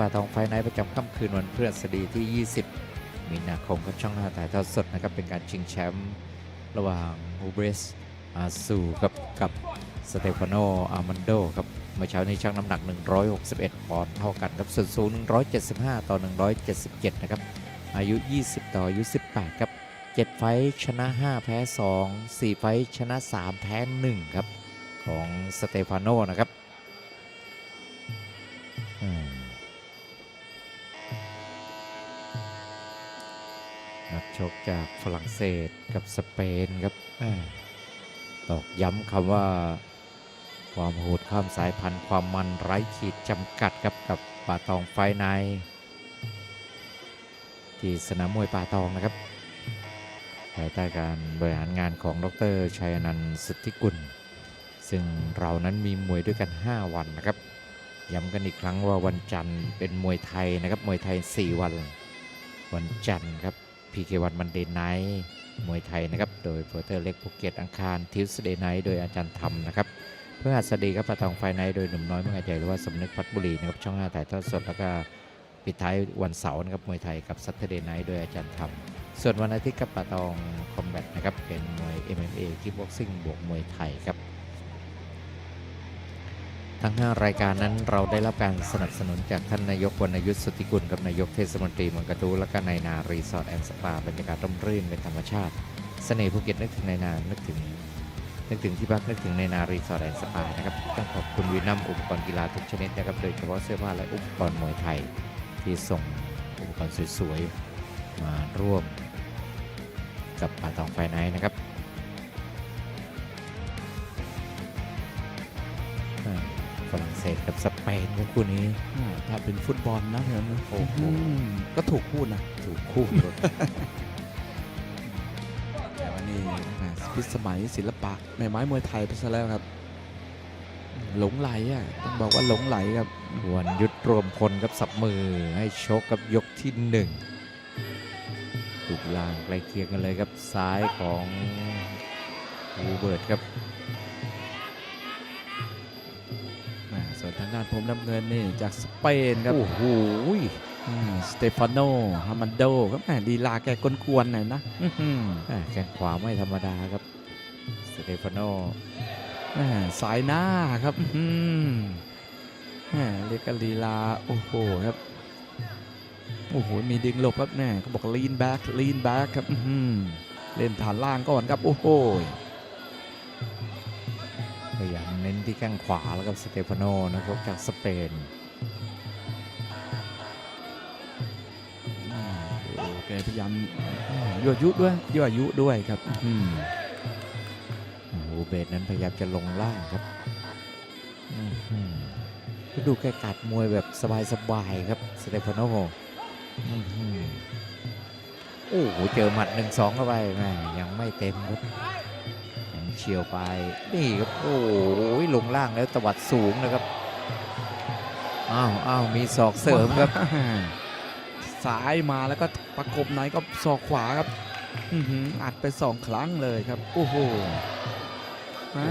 ปาทองไฟไนท์ประจำค่ำคืนวันพฤหัสบดีที่ 20 มีนาคมครับช่องหน้าถ่ายทอดสดนะครับ เป็นการชิงแชมป์ระหว่างฮูเบรสอาซูกับกับสเตฟานโนอาร์มันโดครับเมื่อเช้านี้ชั่งน้ำหนัก 161 ปอนด์เท่ากันครับส่วนสูง 175 ต่อ 177 นะครับ อายุ 20 ต่ออายุ 18 ครับ 7 ไฟชนะ 5 แพ้ 2 4 ไฟชนะ 3 แพ้ 1 ครับ ของสเตฟานโนนะครับ นักชกจากฝรั่งเศสกับสเปนครับแม่ตอกย้ำคำว่า ความโหดข้ามสายพันธุ์ความมันไร้ขีดจำกัดครับกับป่าตองไฟในท์ที่สนามมวยป่าตองนะครับภายใต้การบริหารงานของดรชัยอนันต์สุทธิกุล ซึ่งเรานั้นมีมวยด้วยกัน 5 วันนะครับ ย้ำกันอีกครั้งว่าวันจันทร์เป็นมวยไทยนะครับ มวยไทย 4 วัน วันจันทร์ครับ พีเควันมันเดย์ไนท์มวยไทยนะครับ โดยโปรเตอร์เล็กภูเก็ตอังคารทิวส์เดย์ไนท์โดยอาจารย์ธรรมนะครับเพื่อหัสดีครับประตองไฟไนท์โดยหนุ่มน้อยเมื่อไงใจหรือว่าสมนึกพัฒบุรีนะครับช่อง5ถ่ายทอดสดแล้วก็ปิดท้ายวันเสาร์นะครับมวยไทยกับซัตเ e อร์เดย์ไนท์โดยอาจารย์ธรรม ส่วนวันอาทิตย์กับปะตองคอมแบทนะครับเป็นมวย MMA คิกบ็อกซิ่งบวกมวยไทยครับ ทั้ง 5 รายการนั้นเราได้รับการสนับสนุนจากท่านนายกวรรณยุทธสุทธิกุลกับนายกเทศมนตรีเมืองกระทู้และก็นายนารีสอร์ทแอนด์สปาบรรยากาศร่มรื่นเป็นธรรมชาติ เสน่ห์ภูเก็ตนึกถึงนายนา นึกถึง นึกถึงที่พักนึกถึงนายนารีสอร์ทแอนด์สปานะครับต้องขอบคุณวีนัมอุปกรณ์กีฬาทุกชนิดนะครับโดยเฉพาะเสื้อผ้าและอุปกรณ์มวยไทย ที่ส่งอุปกรณ์สวยๆมาร่วมกับป่าตองไฟไนท์นะครับ รั่งเศสกับสเปนครับคู่นี้อ่าถ้าเป็นฟุตบอลนะเห็นไหมโอ้โหมก็ถูกพูดนะ ถูกคู่รถแต่วันนี้แหม่พิสมัยศิลปะแม่ไม้มวยไทยไปซะแล้วครับ หลงไหลอะต้องบอกว่าหลงไหลครับวันยุทธรวมพลกับสับมือให้ชกกับยกที่หนึ่งถูกล่างใกล้เคียงกันเลยครับซ้ายของวูเบิร์ตครับ ทางด้านผมน้ำเงินนี่จากสเปนครับ โอ้โหอืมสเตฟานโนฮามันโดครับแหม่ลีลาแกกวนๆหน่อยนะอื้อหือแม่แข้งขวาไม่ธรรมดาครับ สเตฟานโนแหม่สายหน้าครับอื้อหือแหม่เรียกกันลีลา โอ้โหครับ โอ้โห มีดึงหลบครับแม่เขาบอก lean back lean back ครับอื้อหือเล่นฐานล่างก่อนครับ โอ้โห พยายามเน้นที่แข้งขวาแล้วกับสเตฟานโนนะครับจากสเปนอ่าโอ้แกพยายามอ่ายั่วยุด้วยยั่วยุด้วยครับอืมวูเบิร์ตนั้นพยายามจะลงล่างครับอื้อหือก็ดูแกกัดมวยแบบสบายๆครับสเตฟานโนอื้อหือโอ้โหเจอหมัดหนึ่งสองเข้าไปแม่ยังไม่เต็มครับยัง เฉียวไป นี่ครับ โอ้โหลงล่างแล้วตวัดสูงนะครับ อ้าวอ้าวมีศอกเสริมครับสายมาแล้วก็ประกบไหนก็ศอกขวาครับอื้อหืออัดไปสองครั้งเลยครับ โอ้โหอ่า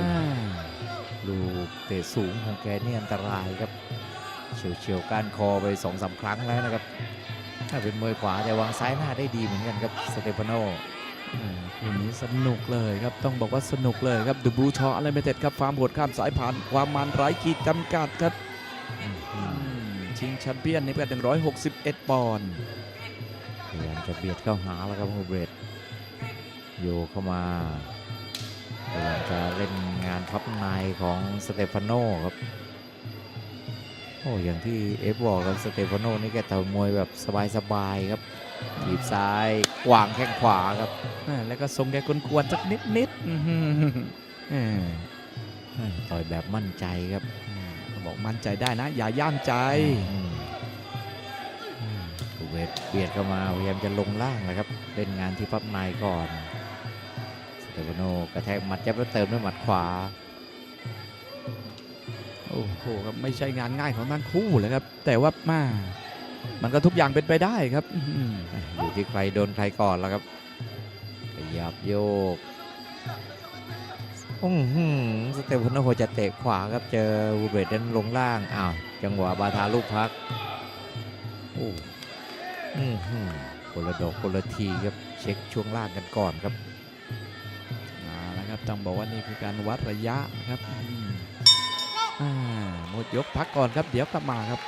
ลูกเตะสูงของแกนี่อันตรายครับ เฉียวเฉียวๆก้านคอไปสองสามครั้งแล้วนะครับ ถ้าเป็นมวยขวาแต่วางซ้ายหน้าได้ดีเหมือนกันครับสเตฟานโนอ่า คู่นี้สนุกเลยครับ ต้องบอกว่าสนุกเลยครับดูบูชออะไรไม่เต็ดครับฟาร์มโหดข้ามสายผ่านความมันไร้ขีดจำกัดครับชิงแชมเปี้ยนในพิกัด161 ปอนด์พยายามจะเบียดเข้าหาแล้วครับโฮเบรตโยเข้ามาพยายามจะเล่นงานพับในของสเตฟานโนครับโอ้อย่างที่เอฟบอกครับสเตฟานโนนี่แกต่อยมวยแบบสบายๆครับ ถีบซ้ายวางแข้งขวาครับอ่าแล้วก็ทรงแกกวนๆสักนิดนิดๆอื้อหืออ่าต่อยแบบมั่นใจครับเขาบอกมั่นใจได้นะ อย่าย่ามใจอืมอืมฮูเบรตเบียดเข้ามาพยายามจะลงล่างนะครับเล่นงานที่พับในก่อนสเตฟานโนกระแทกหมัดยับแล้วเติมด้วยหมัดขวาโอ้โหครับไม่ใช่งานง่ายของทั้งคู่เลยครับ แต่ว่ามา มันก็ทุกอย่างเป็นไปได้ครับอยู่ที่ใครโดนใครก่อนแล้วครับขยับโยกอื้อหือสเตฟานโนจะเตะขวาครับเจอวูเบรตนั้นลงล่างอ้าวจังหวะบาทาลูกพักโอ้อือหือคนละดอกคนละทีครับเช็คช่วงล่างกันก่อนครับมาแล้วครับต้องบอกว่านี่คือการวัดระยะครับอ่าหมดยกพักก่อนครับเดี๋ยวกลับมาครับ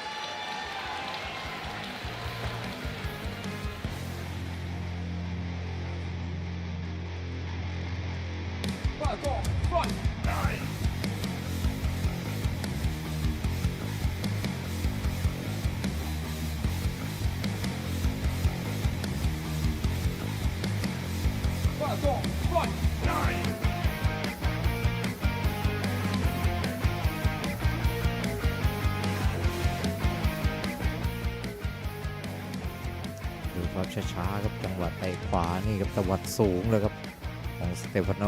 ตวัดสูงเลยครับ ของสเตฟานโน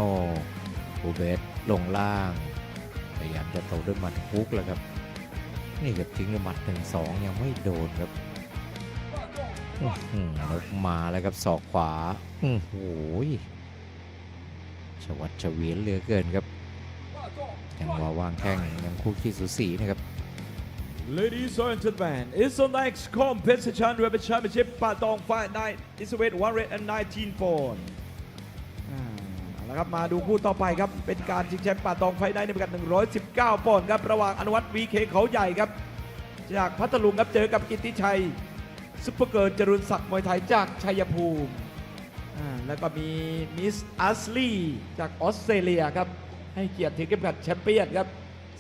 บูเบสลงล่างพยายามจะโตด้วยหมัดฮุกแล้วครับ นี่ครับทิ้งด้วยหมัดหนึ่งสองยังไม่โดนครับอื้อหือแล้วมาแล้วครับศอกขวาอื้อหูยชวัดเวียนเหลือเกินครับจังหวะวางแข้งยังคู่ขี้สูสีนะครับ Ladies and gentlemen, it's the next competition Rapid Championship Patong Fight Night. It's weight 119 pounds. อ่าเอาละครับมาดูคู่ต่อไปครับเป็นการชิงแชมป์ป่าตองไฟได้ในพิกัด 119 ปอนด์ครับระหว่างอนุวัตวีเคเขาใหญ่ครับ จากพัทลุงครับเจอกับกิตติชัยซุปเปอร์เกิร์ลจรุนศักดิ์มวยไทยจากชัยภูมิอ่าแล้วก็มีมิสอัสลีจากออสเตรเลียครับให้เกียรติถือเข็มขัดแชมเปี้ยนครับ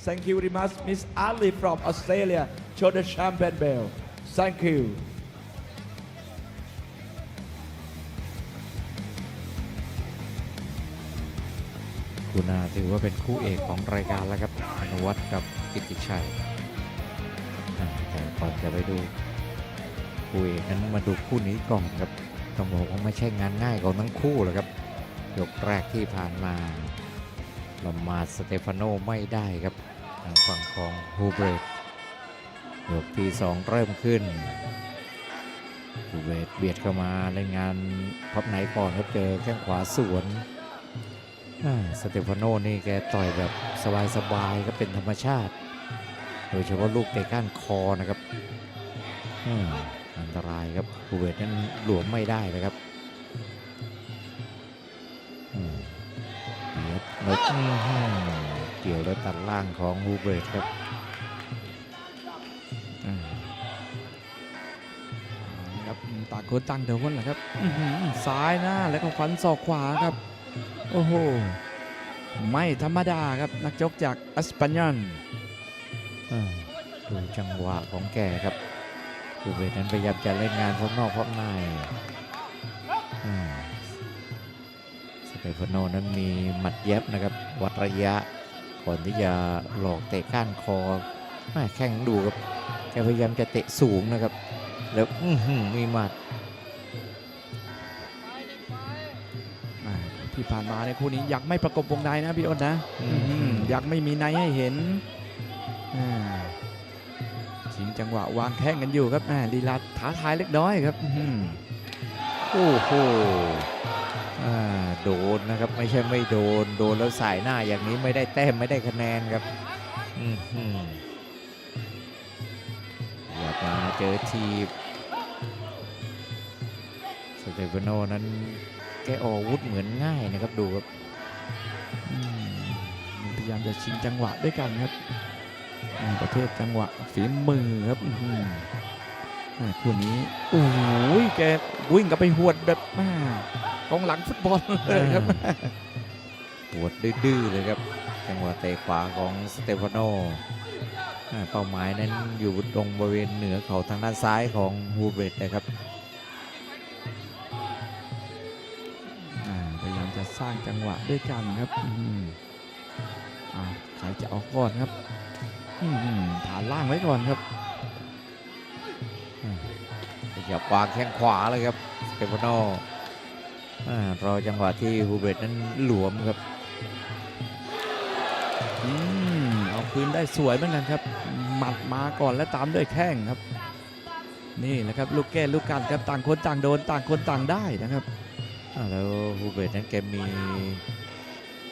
Thank you very much Miss Ali from Australia show the champion bell Thank you คุณาถือว่าเป็นคู่เอกของรายการแล้วครับอนุวัฒน์กับกิติชัยแต่ก่อนจะไปดูคู่เอกนั้นมาดูคู่นี้ก่อนครับต้องบอกว่าไม่ใช่งานง่ายของทั้งคู่เลยครับยกแรกที่ผ่านมาเรามาสเตฟานโนไม่ได้ครับางฝั่งของฮูเบรตยกที่สองเริ่มขึ้นฮูเบรตเบียดเข้ามาเล่นงานพับไหนก่อนครับเจอแข้งขวาสวนอ่าสเตฟานโนนี่แกต่อยแบบสบายๆก็เป็นธรรมชาติ โดยเฉพาะลูกเตะก้านคอนะครับอันตรายครับฮูเวตนั้นหลวมไม่ได้เลยครับเบียดนกอื้อหือ เกี่ยวแล้วตัดล่างของฮูเวตครับอ่าครับอืมต่างคนต่างโดนแหละครับอื้อหือซ้ายหน้าแล้วก็ฟันศอกขวาครับ โอ้โห ไม่ธรรมดาครับนักชกจากอัสปันยอนอ่าดูจังหวะของแกครับฮูเวตนั้นพยายามจะเล่นงานพร้อมนอกพร้อมในอ่าสเตฟานโนนั้นมีหมัดเย็บนะครับ วัดระยะ ก่อนที่จะหลอกเตะก้านคอแม่แข้งดูครับแกพยายามจะเตะสูงนะครับ แล้วอื้อหือมีหมัดอ่าที่ผ่านมาในคู่นี้อยากไม่ประกบวงในนะพี่อ้นนะอืมอื้อหืออยากไม่มีในให้เห็นอ่าชิงจังหวะวางแข้งกันอยู่ครับอ่าลีลาท้าทายเล็กน้อยครับอื้อหือ โอ้โหโดนนะครับไม่ใช่ไม่โดน โดนแล้วสายหน้าอย่างนี้ไม่ได้แต้มไม่ได้คะแนนครับอื้อหืออยากมาเจอทีบสเตฟโนนั้นแกออกอาวุธเหมือนง่ายนะครับดูครับพยายามจะชิงจังหวะด้วยกันครับประเภทจังหวะฝีมือครับ คู่นี้โอ้โหแกวิ่งกับไปหวดแบบอ่ากองหลังฟุตบอลเลยครับปวดดื้อๆเลยครับจังหวะเตะขวาของสเตฟานโนอ่าเป้าหมายนั้นอยู่ตรงบริเวณเหนือเขาทางด้านซ้ายของฮูเบรตนะครับอ่าพยายามจะสร้างจังหวะด้วยกันครับอืมอ่าใครจะเอาก่อนครับอืมฐานล่างไว้ก่อนครับข ยับวางแข้งขวาเลยครับสเตฟานโนอ่ารอจังหวะที่ฮูเบรตนั้นหลวมครับอืมเอาคืนได้สวยเหมือนกันครับ หมัดมาก่อนแล้วตามด้วยแข้งครับ นี่แหละครับลูกแก้ลูกกันครับต่างคนต่างโดนต่างคนต่างได้นะครับอ่าแล้วฮูเบรตนั้นแกมี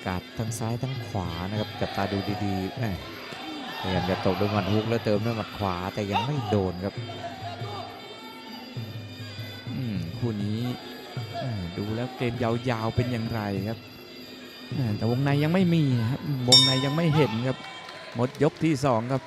การดทั้งซ้ายทั้งขวานะครับจับตาดูดีๆแม่พยายามจะตบด้วยหมัดฮุกแล้วเติมด้วยหมัดขวาแต่ยังไม่โดนครับ คู่นี้ดูแล้วเกมยาวๆเป็นอย่างไรครับแต่วงในยังไม่มีครับวงในยังไม่เห็นครับ หมดยกที่สองครับ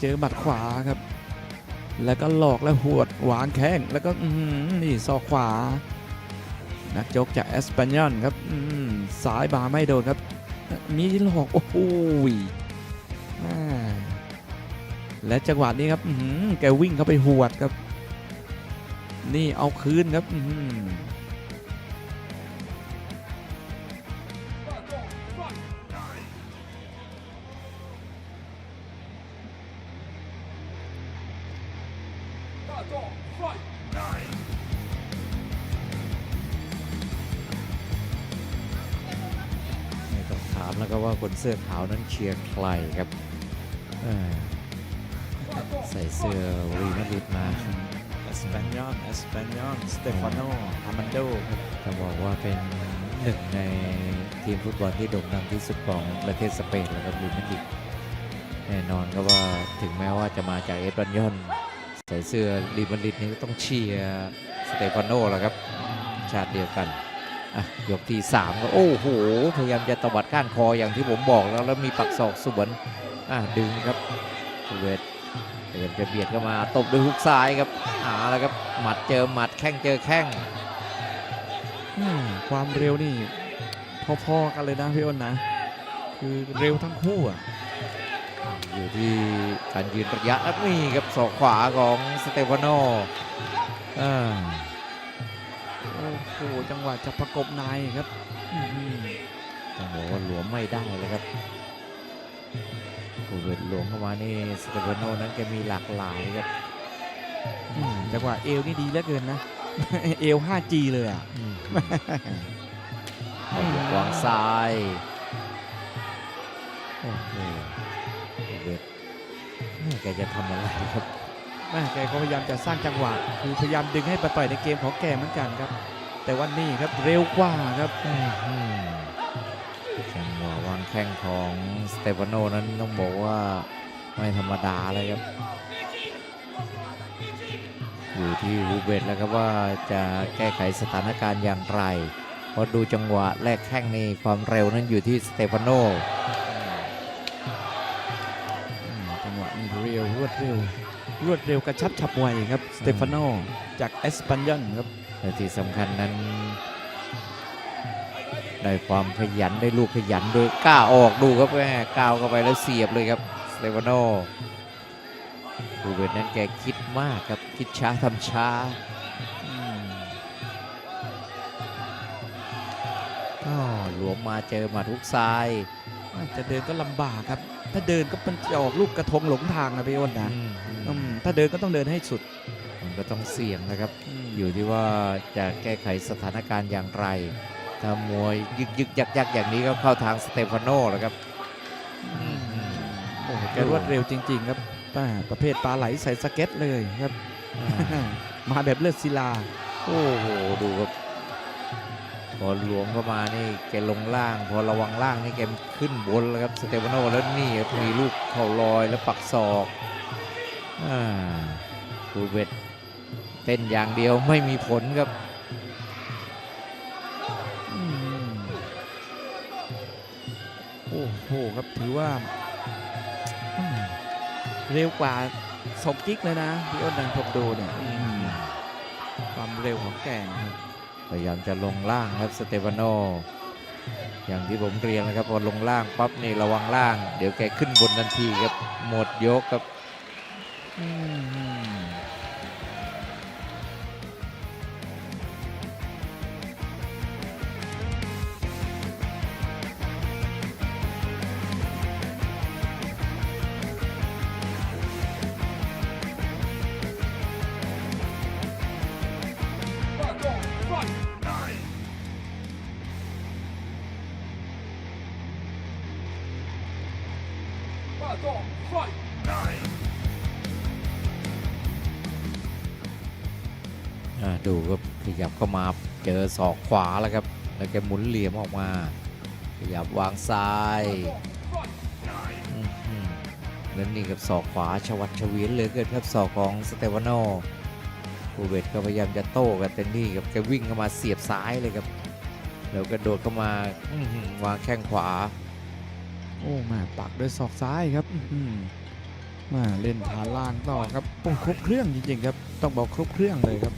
เจอหมัดขวาครับ แล้วก็หลอกแล้วหวดวางแข้งแล้วก็นี่ศอกขวา นักจกจากเอสเปนยอนครับอื้อหือซ้ายบาไม่โดนครับ มีหลอกโอ้โหและจังหวะนี้ครับแกวิ่งเข้าไปหวดครับ นี่เอาคืนครับ เสื้อขาวนั้นเชียร์ใครครับเอ่อใส่เสื้อรีมาดริดมาเอสเปนยอนเอสเปนยอนสเตฟานโนฮามันโดครับจะบอกว่าเป็นหนึ่งในทีมฟุตบอลที่โด่งดังที่สุดของประเทศสเปนแล้วครับรีมาดริดแน่นอนก็ว่าถึงแม้ว่าจะมาจากเอสปันยอนใส่เสื้อรีมาดริดนี่ก็ต้องเชียร์สเตฟานโนแหละครับ ชาติเดียวกันอะ ยกที่3ก็โอ้โหพยายามจะตวัดก้านคออย่างที่ผมบอกแล้วแล้วมีปักศอกสวนอะดึงครับเวทพยายามจะเบียดเข้ามาตบด้วยฮุกซ้ายครับหาแล้วครับหมัดเจอหมัดแข้งเจอแข้งอืมความเร็วนี่พอๆกันเลยนะพี่อ้นนะ คือเร็วทั้งคู่อะอยู่ที่การยืนระยะแล้วนี่ครับศอกขวาของสเตฟานโนอ่า โอ้โหจังหวะจะประกบในครับอื้อหือต้องบอกว่าหลวมไม่ได้เลยครับผู้เวทหลวมเข้ามานี่สเตฟานโนนั้นแกมีหลากหลายครับอืมจังหวะเอวนี่ดีเหลือเกินนะ เอว 5G เลยอะอืมเอายกวางซ้ายโอ้โหผู้เวทแม่แกจะทำอะไรครับแม่แกก็พยายามจะสร้างจังหวะ คือพยายามดึงให้ไปต่อยในเกมของแกเหมือนกันครับ แต่ว่านี่ครับเร็วกว่าครับจังหวะวางแข้งของสเตฟานโนนั้นต้องบอกว่าไม่ธรรมดาเลยครับ อยู่ที่รูเบตแล้วครับว่าจะแก้ไขสถานการณ์อย่างไรเพราะดูจังหวะแรกแข้งนี่ความเร็วนั้นอยู่ที่สเตฟานโนอืมจังหวะนี้เร็วรวดเร็วรวดเร็วกระชับฉับไวครับสเตฟานโนจากเอสปันยอนครับ และที่สำคัญนั้น ได้ความขยันได้ลูกขยันโดยกล้าออกดูครับแม่ก้าวเข้าไปแล้วเสียบเลยครับสเตฟานโนรูเบตนั้นแกคิดมากครับคิดช้าทำช้าอืมก็หลวมมาเจอหมัดฮุกซ้ายจะเดินก็ลำบากครับ ถ้าเดินก็มันจะออกลูกกระทงหลงทางนะพี่อ้นนะอืมอืมถ้าเดินก็ต้องเดินให้สุด มันก็ต้องเสี่ยงนะครับมอยู่ที่ว่าจะแก้ไขสถานการณ์อย่างไร ถ้ามวยยึกยึกยักยักอย่างนี้ก็เข้าทางสเตฟานโน่แหละครับอืมโอ้โหแกรวดเร็วจริง ๆ ครับป้าประเภทปลาไหลใส่สเก็ตเลยครับ มาแบบเลือดศิลา โอ้โห ดูครับพอหลวมเข้ามานี่แกลงล่าง พอระวังล่างนี่แกขึ้นบนแล้วครับสเตฟานโนแล้วนี่ครับมีลูกเข่าลอยแล้วปักศอกอ่าดูเวท เต้นอย่างเดียวไม่มีผลครับอืมโอ้โหครับถือว่าอืมเร็วกว่าสมกิ๊กเลยนะพี่อ้นดังผมดูเนี่ยอืมความเร็วของแกนะครับพยายามจะลงล่างครับสเตฟานโนอย่างที่ผมเรียนนะครับพอลงล่างปั๊บนี่ระวังล่าง เดี๋ยวแกขึ้นบนทันทีครับหมดยกครับ ดูครับขยับเข้ามาเจอศอกขวาแล้วครับ แล้วแกหมุนเหลี่ยมออกมา ขยับวางซ้ายอื้อหือแล้วนี่กับศอกขวาชวัดเวีนเหลือเกินครับศอกของสเตฟานโนอูเบตก็พยายามจะโต้กันเต็มที่ครับแกวิ่งเข้ามาเสียบซ้ายเลยครับแล้วกระโดดเข้ามาวางแข้งขวา โอ้มาปักด้วยศอกซ้ายครับมาเล่นฐานล่างต่อครับต้องครบเครื่องจริงๆครับ ต้องบอกครบเครื่องเลยครับ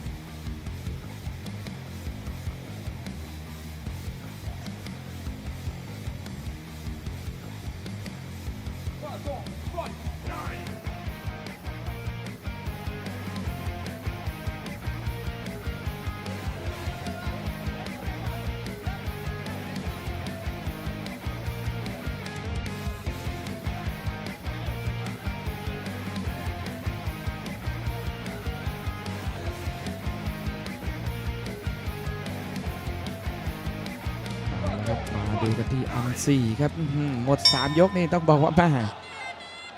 4 ครับหมด 3 ยกนี่ต้องบอกว่าแม่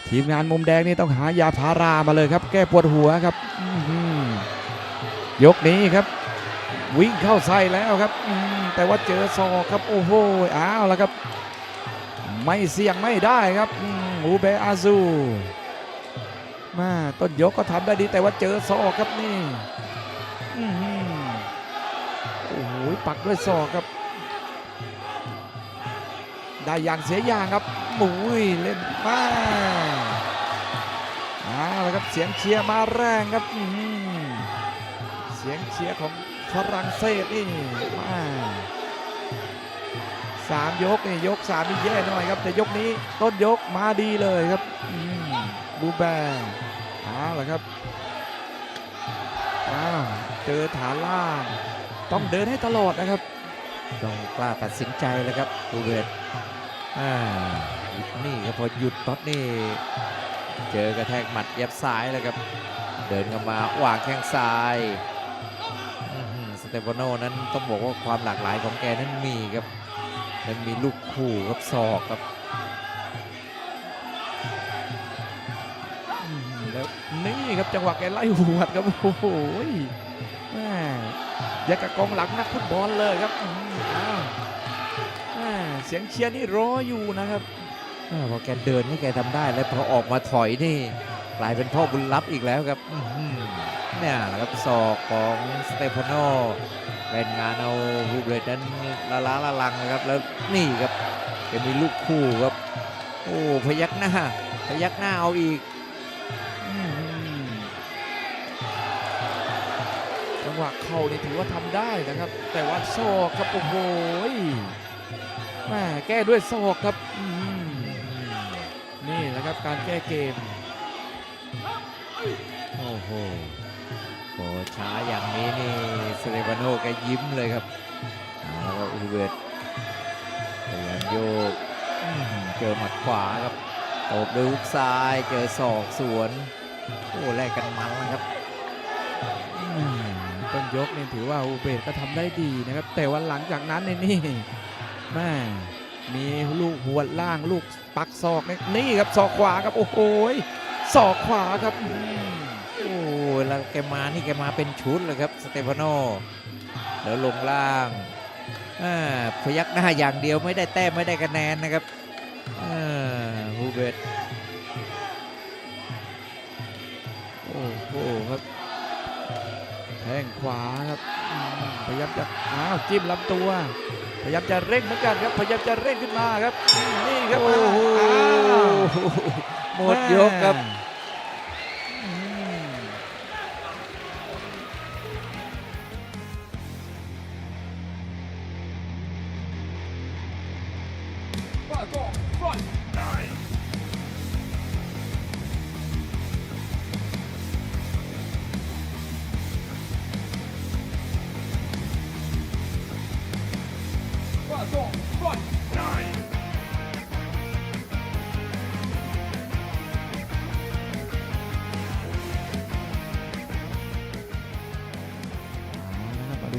ทีมงานมุมแดงนี่ต้องหายาพารามาเลยครับ แก้ปวดหัวครับยกนี้ครับ วิ่งเข้าใส่แล้วครับแต่ว่าเจอศอกครับโอ้โหอ้าวแล้วครับ ไม่เสี่ยงไม่ได้ครับอูเบอาซูมาต้นยกก็ทำได้ดีแต่ว่าเจอศอกครับนี่โอ้โหปักด้วยศอกครับ ได้อย่างเสียอย่างครับหมุยเล่นมาเอาละครับเสียงเชียร์มาแรงครับเสียงเชียร์ของฝรั่งเศสนี่มาสามยกนี่ยกสามนี่แย่หน่อยครับแต่ยกนี้ต้นยกมาดีเลยครับบูแบงเอาละครับอ้าวเจอฐานล่างต้องเดินให้ตลอดนะครับ ต้องกล้าตัดสินใจเลยครับอูเบตอ่า นี่ครับพอหยุดปั๊บนี่เจอกระแทกหมัดยับซ้ายเลยครับ เดินเข้ามาวางแข้งซ้ายสเตฟานโนนั้นต้องบอกว่าความหลากหลายของแกนั้นมีครับมันมีลูกคู่ครับศอกครับแล้วนี่ครับจังหวะแกไล่หัวดครับโอ้โหแม่ยากกับกองหลังนักฟุตบอลเลยครับอ้าว สียงเชียร์นี่รออยู่นะครับอ่าพอแกเดินนี่แกทำได้แล้วพอออกมาถอยนี่กลายเป็นพ่อบุญลับอีกแล้วครับอื้อหือเนี่ยแหละครับศอกของสเตฟานโนเล่นงานเอาฮูเบตนั้นละล้าละลังนะครับแล้วนี่ครับแกมีลูกคู่ครับ โอ้พยักหน้า พยักหน้าเอาอีกอืมจังหวะเข่านี่ถือว่าทำได้นะครับ แต่ว่าศอกครับโอ้โห แม่แก้ด้วยศอกครับอืมนี่แหละครับการแก้เกม โอ้โหโหช้าอย่างนี้นี่สเตฟานโนแกยิ้มเลยครับเอาแล้วก็อูเบตพยายามโยกอื้อหือเจอหมัดขวาครับตบด้วยฮุกซ้ายเจอศอกสวนโอ้แลกกันมันนะครับอืมต้นยกนี่ถือว่าอูเบตก็ทำได้ดีนะครับ แต่ว่าหลังจากนั้นนี่นี่ แม่มีลูกหัวล่างลูกปักศอกนี่นี่ครับศอกขวาครับโอ้โหศอกขวาครับโอ้แล้วแกมานี่แกมาเป็นชุดเลยครับสเตฟานโนแล้วลงล่างอ่าพยักหน้าอย่างเดียวไม่ได้แต้มไม่ได้คะแนนนะครับอ่าฮูเบตโอ้โหครับแข้งขวาครับพยายามจะอ้าวจิ้มลำตัว พยายามจะเร่งเหมือนกันครับ พยายามจะเร่งขึ้นมาครับอืมนี่ครับโอ้โหอ้าวหมดยกครับ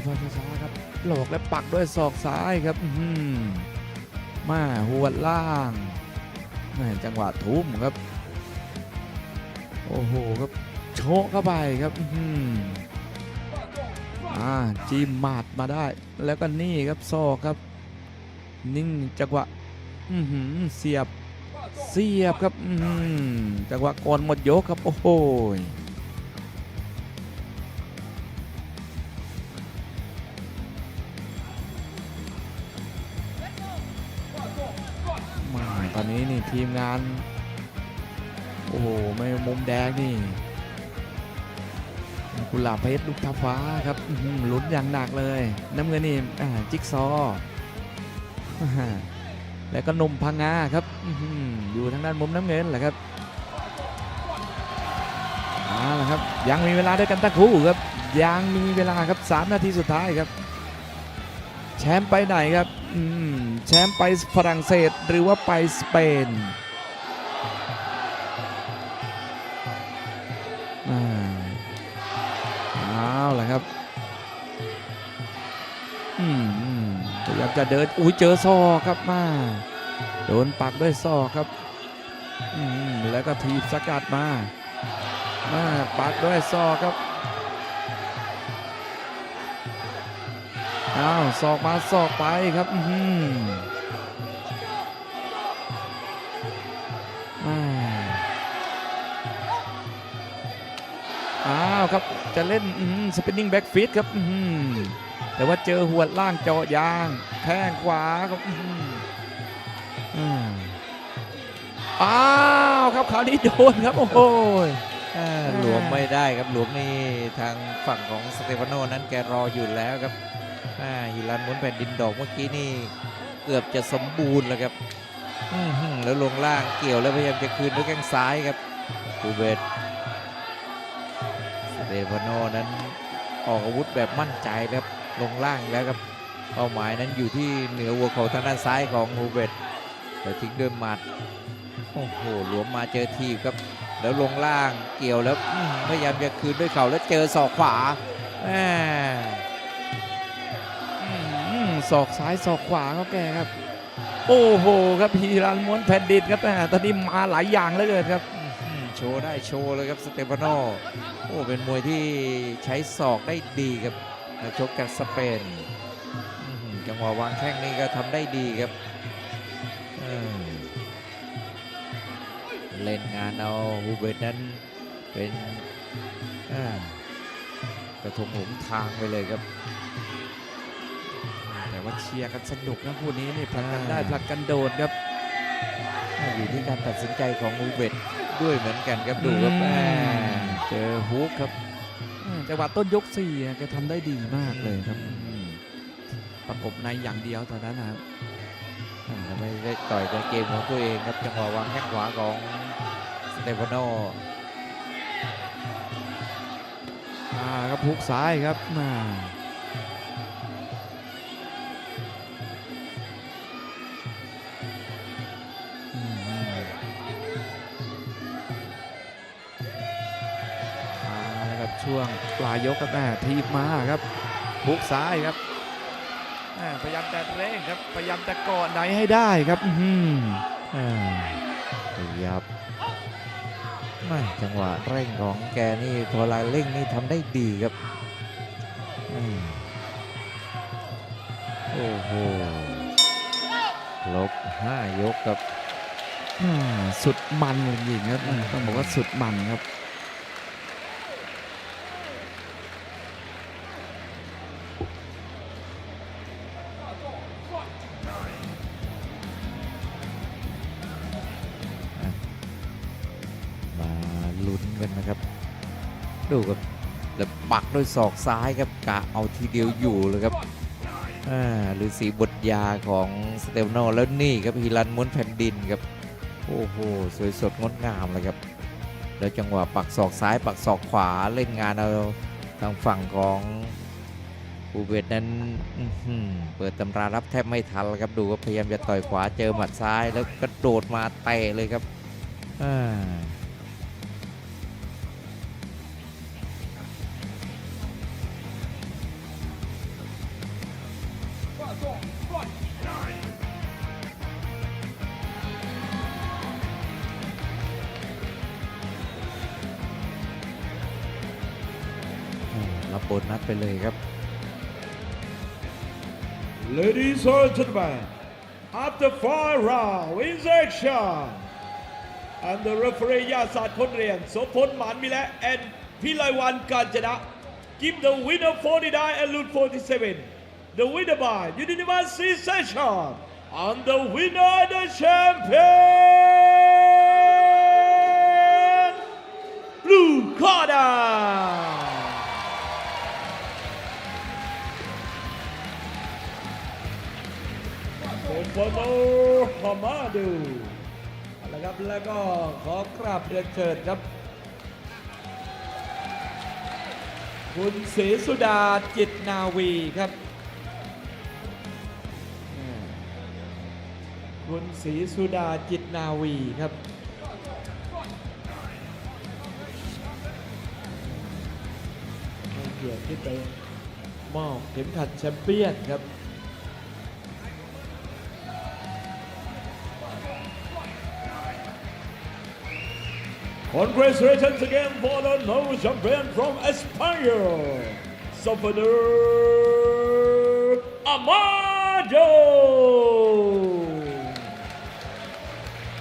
เอาช้าๆครับหลอกและปักด้วยศอกซ้ายครับอื้อหือมาหัวล่างแม่จังหวะทุ่มครับ โอ้โหครับโชกเข้าไปครับอื้อหืออ่าจิ้มหมัดมาได้ แล้วก็นี่ครับซอกครับ นิ่งจังหวะอื้อหือเสียบเสียบครับอื้อหือจังหวะก่อนหมดยกครับ โอ้โห นี้นี่ทีมงาน โอ้โห ไม่มุมแดงนี่กุหลาบเพชรลูกทับฟ้าครับหลุ้นอย่างหนักเลย น้ำเงินนี่จิ๊กซอ แล้วก็นมพังงาครับอยู่ทางด้านมุมน้ำเงินแหละครับเอาละครับยังมีเวลาด้วยกันทั้งคู่ครับยังมีเวลาครับ 3 นาทีสุดท้ายครับ แชมป์ไปไหนครับ แชมป์ไปฝรั่งเศสหรือว่าไปสเปนอ่าเอาละครับอืมพยายามจะเดิน อุ้ยเจอซอครับมา โดนปักด้วยซอครับอืมแล้วก็ทีบสกัดมา มาปักด้วยซอครับ อ้าวศอกมาศอกไปครับอือหืออ่าอ้าวครับจะเล่นสปินนิ่งแบ็กฟิตครับอื้อหือแต่ว่าเจอหัวดล่างเจาะยางแข้งขวาครับอื้อหืออ่าอ้าวครับคราวนี้โดนครับ โอ้โหอ่าหลวมไม่ได้ครับหลวมนี่ทางฝั่งของสเตฟานโนนั้นแกรออยู่แล้วครับอ่า ฮิลันหมุนแผ่นดินดอกเมื่อกี้นี่เกือบจะสมบูรณ์แล้วครับแล้วลงล่างเกี่ยวแล้วพยายามจะคืนด้วยแข้งซ้ายครับคูเบตสเตฟานโนนั้นออกอาวุธแบบมั่นใจครับลงล่างแล้วครับเป้าหมายนั้นอยู่ที่เหนือหัวเข่าทางด้านซ้ายของฮูเบตแต่ทิ้งด้วยหมัดโอ้โหหลวมมาเจอทีบครับ แล้วลงล่างเกี่ยวแล้วพยายามจะคืนด้วยเข่าแล้วเจอศอกขวาแหม่อืม ศอกซ้ายศอกขวาเขาแกครับ โอ้โหครับพีรันม้วนแผ่นดินครับแหมตอนนี้มาหลายอย่างเหลือเกินครับโชว์ได้โชว์เลยครับสเตฟานโนโอ้เป็นมวยที่ใช้ศอกได้ดีครับนักชกจากสเปนจังหวะวางแข้งนี่ก็ทำได้ดีครับเล่นงานเอาฮูเบตนั้นเป็นกระทงหลงทางไปเลยครับ ว่าเชียร์กันสนุกนะคู่นี้นี่ผลักกันอ่าได้ผลักกันโดดครับอยู่ที่การตัดสินใจของฮูเบตด้วยเหมือนกันครับดูครับอืมแม่เจอฮุกครับอืมจังหวะต้นยกสี่อะแกทำได้ดีมากเลยครับอืมประกบในอย่างเดียวตอนนั้นนะครับอ่าแล้วไม่ได้ต่อยในเกมของตัวเองครับจังหวะวางแข้งขวาของสเตฟานโนอ่าครับฮุกซ้ายครับมา ช่วงปลายยกครับแม่ทีบมาครับฮุกซ้ายครับแม่พยายามจะเร่งครับพยายามจะเกาะไหนให้ได้ครับอื้อหืออ่าขยับแม่จังหวะเร่งของแกนี่พอลาเร่งนี่ทำได้ดีครับอืมโอ้โหลบห้ายกครับอ่าสุดมันจริงๆครับอืมต้องบอกว่าสุดมันครับ ดูครับแล้วปักด้วยศอกซ้ายครับกะเอาทีเดียวอยู่เลยครับอ่าหรือสีบทยาของสเตฟโนแล้วนี่ครับฮิรันม้วนแผ่นดินครับโอ้โหสวยสดงดงามเลยครับ แล้วจังหวะปักศอกซ้ายปักศอกขวาเล่นงานเอาทางฝั่งของอูเบตนั้นเปิดตำรารับแทบไม่ทันเลยครับดูว่าพยายามจะต่อยขวาเจอหมัดซ้ายแล้วกระโดดมาเตะเลยครับ รับโบนัสไปเลยครับ Ladies and gentlemen, after five round is action and the referee ยาศาสตร์คนเรียนโสพลหมานมิและ and พิไลวันกาญจนะ give the winner 49 and lose 47 the winner by unanimous decision and the winner the champion blue corner โมโฟโนฮามาดูอาละครับแล้วก็ขอกราบเรียนเชิญครับ คุณศรีสุดาจิตนาวีครับ คุณศรีสุดาจิตนาวีครับเกียรที่ไปมอบเข็มขัดแชมเปี้ยนครับคอนเกรสเรชันส์ again for the Norway champion from Aspire Salvador Amado